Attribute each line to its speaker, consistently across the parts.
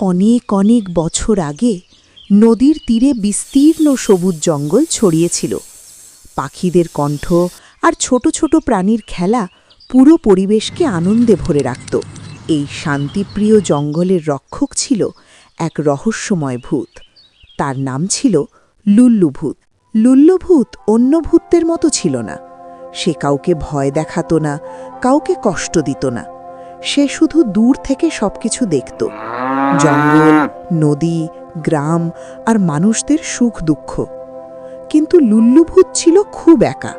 Speaker 1: অনেক অনেক বছর আগে নদীর তীরে বিস্তীর্ণ সবুজ জঙ্গল ছড়িয়েছিল। পাখিদের কণ্ঠ আর ছোট ছোট প্রাণীর খেলা পুরো পরিবেশকে আনন্দে ভরে রাখত। এই শান্তিপ্রিয় জঙ্গলের রক্ষক ছিল এক রহস্যময় ভূত। তার নাম ছিল লুল্লু ভূত। লুল্লু অন্য ভূতদের মতো ছিল না। সে কাউকে ভয় দেখাতো না, কাউকে কষ্ট দিত না। সে শুধু দূর থেকে সবকিছু দেখত। জঙ্গল নদী গ্রাম আর মানুষদের সুখ দুঃখ। কিন্তু লুল্লুভূত ছিল খুব একা।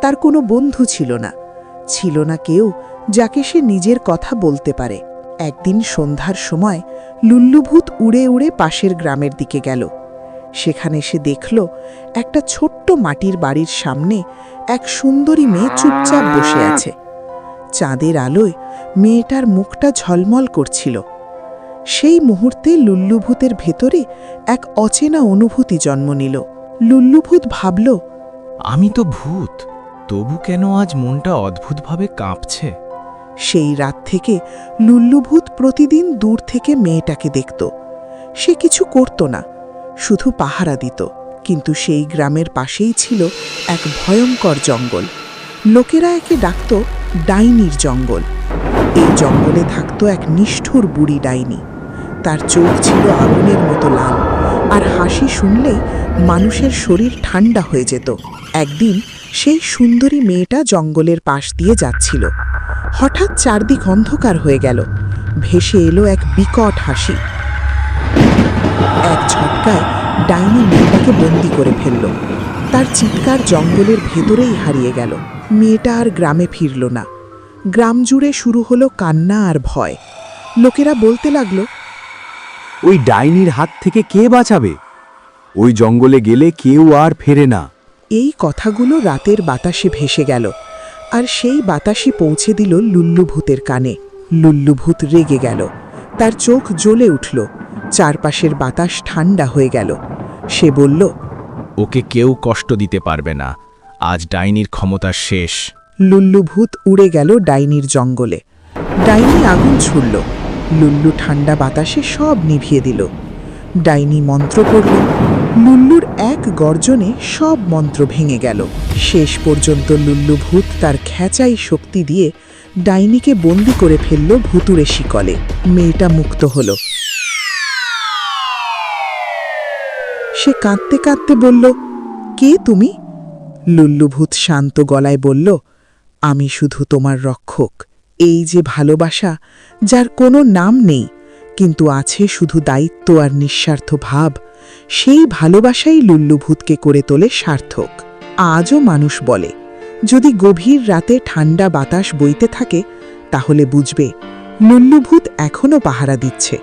Speaker 1: তার কোনো বন্ধু ছিল না। ছিল না কেউ যাকে সে নিজের কথা বলতে পারে। একদিন সন্ধ্যার সময় লুল্লুভূত উড়ে উড়ে পাশের গ্রামের দিকে গেল। সেখানে সে দেখল একটা ছোট্ট মাটির বাড়ির সামনে এক সুন্দরী মেয়ে চুপচাপ বসে আছে। চাঁদের আলোয় মেয়েটার মুখটা ঝলমল করছিল। সেই মুহূর্তে লুল্লুভূতের ভেতরে এক অচেনা অনুভূতি জন্ম নিল। লুল্লুভূত ভাবল
Speaker 2: আমি তো ভূত তবু কেন আজ মনটা অদ্ভুতভাবে কাঁপছে?
Speaker 1: সেই রাত থেকে লুল্লুভূত প্রতিদিন দূর থেকে মেয়েটাকে দেখত। সে কিছু করত না শুধু পাহারা দিত কিন্তু সেই গ্রামের পাশেই ছিল এক ভয়ঙ্কর জঙ্গল। লোকেরা একে ডাকত ডাইনির জঙ্গল। এই জঙ্গলে থাকত এক নিষ্ঠুর বুড়ি ডাইনি। তার চোখ ছিল আগুনের মতো লাল, আর হাসি শুনলেই মানুষের শরীর ঠান্ডা হয়ে যেত। একদিন সেই সুন্দরী মেয়েটা জঙ্গলের পাশ দিয়ে যাচ্ছিল। হঠাৎ চারদিক অন্ধকার হয়ে গেল। ভেসে এলো এক বিকট হাসি। এক ঝটকায় ডাইনি মেয়েটাকে বন্দি করে ফেলল। তার চিৎকার জঙ্গলের ভেতরেই হারিয়ে গেল। মেয়েটা আর গ্রামে ফিরল না। গ্রাম জুড়ে শুরু হলো কান্না আর ভয়। লোকেরা বলতে লাগল
Speaker 3: ওই ডাইনির হাত থেকে কে বাঁচাবে? ওই জঙ্গলে গেলে কেউ আর ফেরে না।
Speaker 1: এই কথাগুলো রাতের বাতাসে ভেসে গেল আর সেই বাতাসই পৌঁছে দিল লুল্লুভূতের কানে। লুল্লুভূত রেগে গেল তার চোখ জ্বলে উঠল চারপাশের বাতাস ঠান্ডা হয়ে গেল। সে বলল
Speaker 2: ওকে কেউ কষ্ট দিতে পারবে না আজ ডাইনির ক্ষমতা শেষ।
Speaker 1: লুল্লুভূত উড়ে গেল ডাইনির জঙ্গলে। ডাইনি আগুন ছুড়ল লুল্লু ঠান্ডা বাতাসে সব নিভিয়ে দিল। ডাইনি মন্ত্র পড়ল লুল্লুর এক গর্জনে সব মন্ত্র ভেঙে গেল। শেষ পর্যন্ত লুল্লু ভূত তার খেঁচাই শক্তি দিয়ে ডাইনিকে বন্দি করে ফেলল ভুতুরে শিকলে। মেয়েটা মুক্ত হল। সে কাঁদতে কাঁদতে বলল, কে তুমি? লুল্লু লুল্লুভূত শান্ত গলায় বলল, আমি শুধু তোমার রক্ষক। এই যে ভালোবাসা, যার কোনো নাম নেই, কিন্তু আছে শুধু দায়িত্ব আর নিঃস্বার্থ ভাব, সেই ভালোবাসাই লুল্লুভূতকে করে তোলে সার্থক। আজও মানুষ বলে, যদি গভীর রাতে ঠান্ডা বাতাস বইতে থাকে, তাহলে বুঝবে, লুল্লুভূত এখনও পাহারা দিচ্ছে।